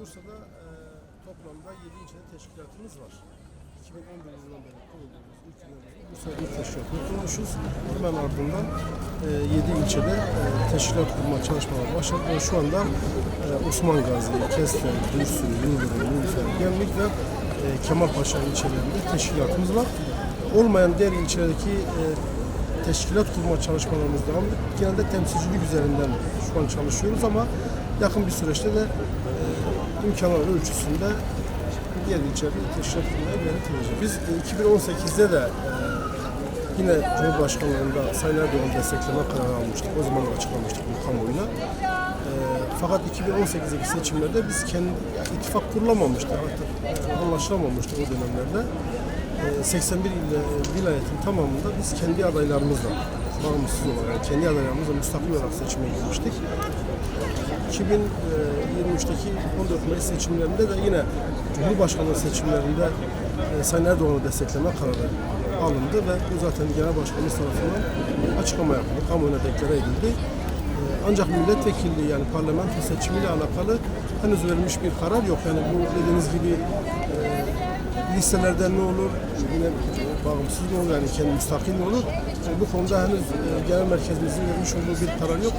Bursa'da e, toplamda 7 ilçede teşkilatımız var. 2011 yılından beri kurulduğumuz ilk yılında Bursa'da ilk teşkilatını kurmuşuz. Hemen ardından e, 7 ilçede e, teşkilat kurma çalışmaları başladı ve şu anda e, Osman Gazi, Kestel, Dürsü, Yıldırım, Nilüfer, Gemlik ve e, Kemalpaşa ilçelerinde teşkilatımız var. Olmayan diğer ilçelerdeki e, teşkilat kurma çalışmalarımız devam ediyor. Genelde temsilcilik üzerinden şu an çalışıyoruz ama yakın bir süreçte de e, imkanlar ölçüsünde diğer kurmaya gayret edeceğiz. Biz e, 2018'de de e, yine Cumhurbaşkanlığında Sayın Erdoğan destekleme kararı almıştık. O zaman da açıklamıştık bu kamuoyuna. E, fakat 2018'deki seçimlerde biz kendi ya, ittifak kurulamamıştı. E, anlaşılamamıştı o dönemlerde. E, 81 il, vilayetin tamamında biz kendi adaylarımızla bağımsız olarak, yani kendi adaylarımızla müstakil olarak seçime girmiştik. 2023'teki 14 Mayıs seçimlerinde de yine Cumhurbaşkanlığı seçimlerinde e, Sayın Erdoğan'ı destekleme kararı alındı ve bu zaten Genel Başkanımız tarafından açıklama yapıldı, kamuoyuna deklare edildi. E, Ancak milletvekilliği yani parlamento seçimiyle alakalı henüz verilmiş bir karar yok. Yani bu dediğiniz gibi e, listelerden ne olur, yine bağımsız ne olur yani kendi müstakil ne olur. E, bu konuda henüz e, genel merkezimizin vermiş olduğu bir karar yok.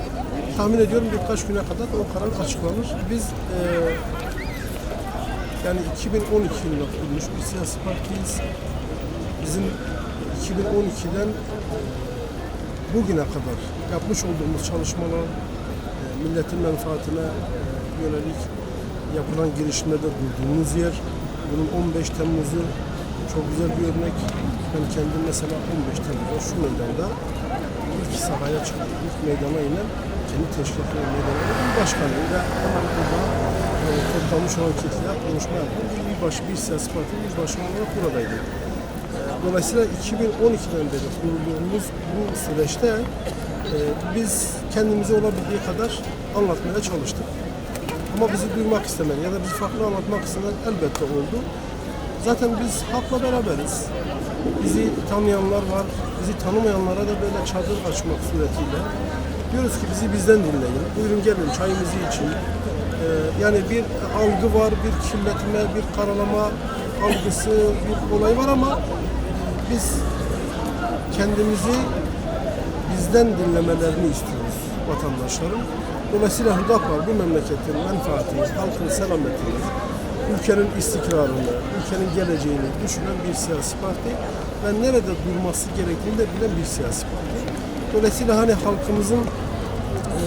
Tahmin ediyorum birkaç güne kadar o karar açıklanır. Biz e, yani 2012 yılında kurulmuş bir siyasi partiyiz. Bizim 2012'den bugüne kadar yapmış olduğumuz çalışmalar e, milletin menfaatine e, yönelik yapılan girişimlerde durduğumuz yer. Bunun 15 Temmuz'u çok güzel bir örnek. Ben kendim mesela 15 Temmuz'da şu meydanda ilk sahaya çıktım, ilk meydana inen kendi teşkilatları meydana inen bir başkanıyla hemen burada e, toplanmış olan kitleye konuşma yapan bir, baş, bir siyasi partinin başkanı olarak buradaydı. E, Dolayısıyla 2012'den beri kurulduğumuz bu süreçte e, biz kendimizi olabildiği kadar anlatmaya çalıştık. Ama bizi duymak istemeyen ya da bizi farklı anlatmak isteyen elbette oldu. Zaten biz halkla beraberiz. Bizi tanıyanlar var, bizi tanımayanlara da böyle çadır açmak suretiyle diyoruz ki bizi bizden dinleyin. Buyurun gelin çayımızı için. Ee, yani bir algı var, bir kirletme, bir karalama algısı, bir olay var ama biz kendimizi bizden dinlemelerini istiyoruz vatandaşların. Dolayısıyla Hüdap var bu memleketin menfaatini, halkın selametini, ülkenin istikrarını, ülkenin geleceğini düşünen bir siyasi parti ve nerede durması gerektiğini de bilen bir siyasi parti. Dolayısıyla hani halkımızın e,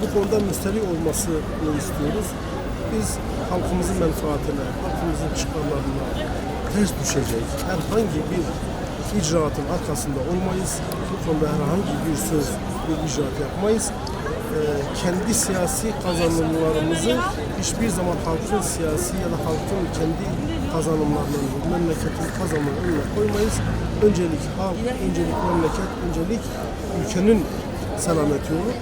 bu konuda müsterih olmasını istiyoruz. Biz halkımızın menfaatine, halkımızın çıkarlarına ters düşecek herhangi bir icraatın arkasında olmayız. Bu konuda herhangi bir söz, bir icraat yapmayız. Ee, kendi siyasi kazanımlarımızı hiçbir zaman halkın siyasi ya da halkın kendi kazanımlarını, memleketin kazanımlarını önüne koymayız. Öncelik halk, öncelik memleket, öncelik ülkenin selameti olur.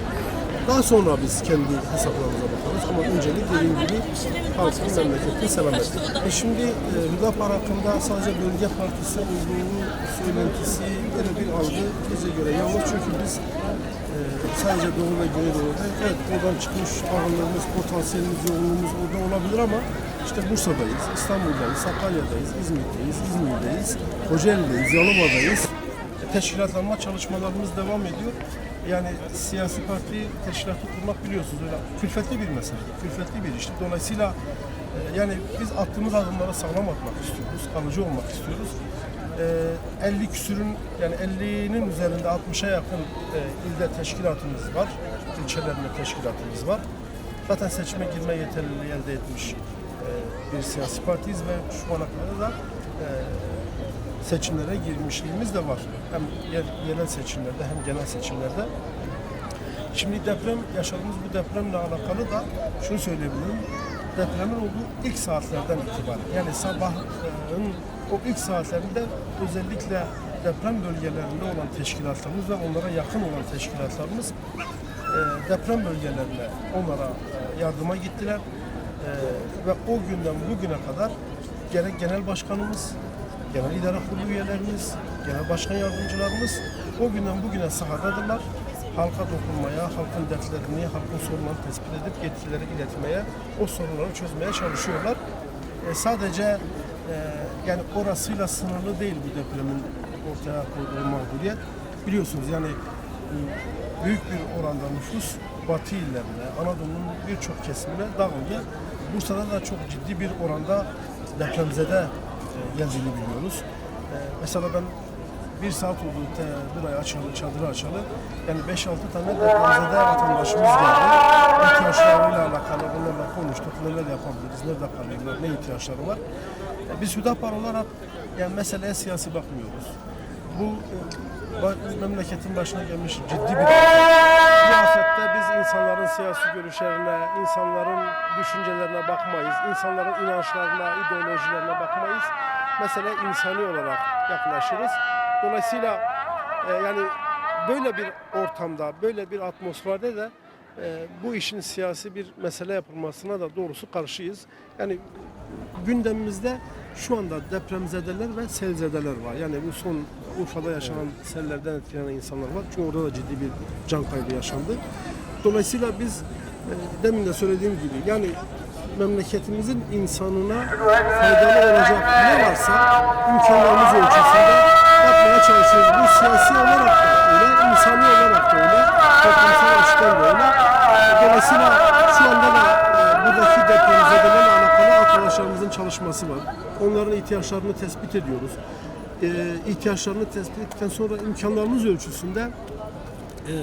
Daha sonra biz kendi hesaplarımıza bakarız ama öncelik dediğim gibi halkın memleketin selameti. E şimdi e, Hüdapar hakkında sadece bölge partisi olduğunu söylentisi böyle bir algı bize göre yanlış çünkü biz e, sadece Doğu ve Güneydoğu'da evet oradan çıkmış ağırlığımız, potansiyelimiz, yoğunluğumuz orada olabilir ama işte Bursa'dayız, İstanbul'dayız, Sakarya'dayız, İzmit'teyiz, İzmir'deyiz, Kocaeli'deyiz, Yalova'dayız. Teşkilatlanma çalışmalarımız devam ediyor. Yani siyasi parti teşkilatı kurmak biliyorsunuz öyle külfetli bir mesele, külfetli bir iş. Dolayısıyla e, yani biz attığımız adımlara sağlam atmak istiyoruz, kalıcı olmak istiyoruz. E, 50 küsürün yani 50'nin üzerinde 60'a yakın e, ilde teşkilatımız var, ilçelerinde teşkilatımız var. Zaten seçime girme yeterliliği elde etmiş e, bir siyasi partiyiz ve şu ana kadar da e, seçimlere girmişliğimiz de var. Hem yer- yerel seçimlerde hem genel seçimlerde. Şimdi deprem, yaşadığımız bu depremle alakalı da şunu söyleyebilirim. Depremin olduğu ilk saatlerden itibaren yani sabahın o ilk saatlerinde özellikle deprem bölgelerinde olan teşkilatlarımız ve onlara yakın olan teşkilatlarımız e, deprem bölgelerine onlara e, yardıma gittiler. E, ve o günden bugüne kadar gerek genel başkanımız, genel idare kurulu üyelerimiz, genel başkan yardımcılarımız o günden bugüne sahadadırlar. halka dokunmaya, halkın dertlerini, halkın sorunlarını tespit edip yetkililere iletmeye, o sorunları çözmeye çalışıyorlar. E, sadece e, yani orasıyla sınırlı değil bu depremin ortaya koyduğu mağduriyet. Biliyorsunuz yani büyük bir oranda nüfus batı illerine, Anadolu'nun birçok kesimine dağıldı. Bursa'da da çok ciddi bir oranda depremzede geldiğini biliyoruz. E, mesela ben bir saat oldu te, burayı açalı, çadırı açalı. Yani 5-6 tane depremzede vatandaşımız geldi. İhtiyaçlarıyla alakalı bunlarla konuştuk. Neler yapabiliriz, nerede kalıyorlar, ne ihtiyaçları var. E, biz Hüdapar olarak yani meseleye siyasi bakmıyoruz. Bu e, memleketin başına gelmiş ciddi bir afette biz insanların siyasi görüşlerine, insanların düşüncelerine bakmayız. insanların inançlarına, ideolojilerine bakmayız. Mesele insani olarak yaklaşırız. Dolayısıyla e, yani böyle bir ortamda, böyle bir atmosferde de bu işin siyasi bir mesele yapılmasına da doğrusu karşıyız. Yani gündemimizde şu anda depremzedeler ve selzedeler var. Yani bu son Urfa'da yaşanan sellerden etkilenen insanlar var. Çünkü orada da ciddi bir can kaybı yaşandı. Dolayısıyla biz e, demin de söylediğim gibi yani memleketimizin insanına faydalı olacak ne varsa imkanlarımız ölçüsünde yapmaya çalışıyoruz. Bu siyasi olarak Dolayısıyla şu anda da e, buradaki depremzedelerle alakalı arkadaşlarımızın çalışması var. Onların ihtiyaçlarını tespit ediyoruz. E, tespit ettikten sonra imkanlarımız ölçüsünde e,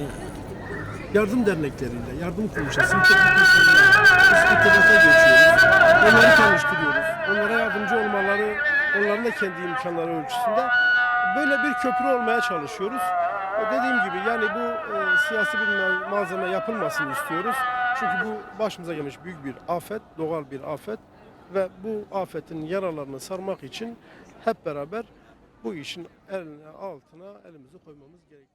yardım dernekleriyle, yardım kuruluşları, irtibata geçiyoruz. Onları tanıştırıyoruz. Onlara yardımcı olmaları, onların da kendi imkanları ölçüsünde böyle bir köprü olmaya çalışıyoruz. Dediğim gibi yani bu e, siyasi bir ma- malzeme yapılmasını istiyoruz. Çünkü bu başımıza gelmiş büyük bir afet, doğal bir afet ve bu afetin yaralarını sarmak için hep beraber bu işin eline altına elimizi koymamız gerekiyor.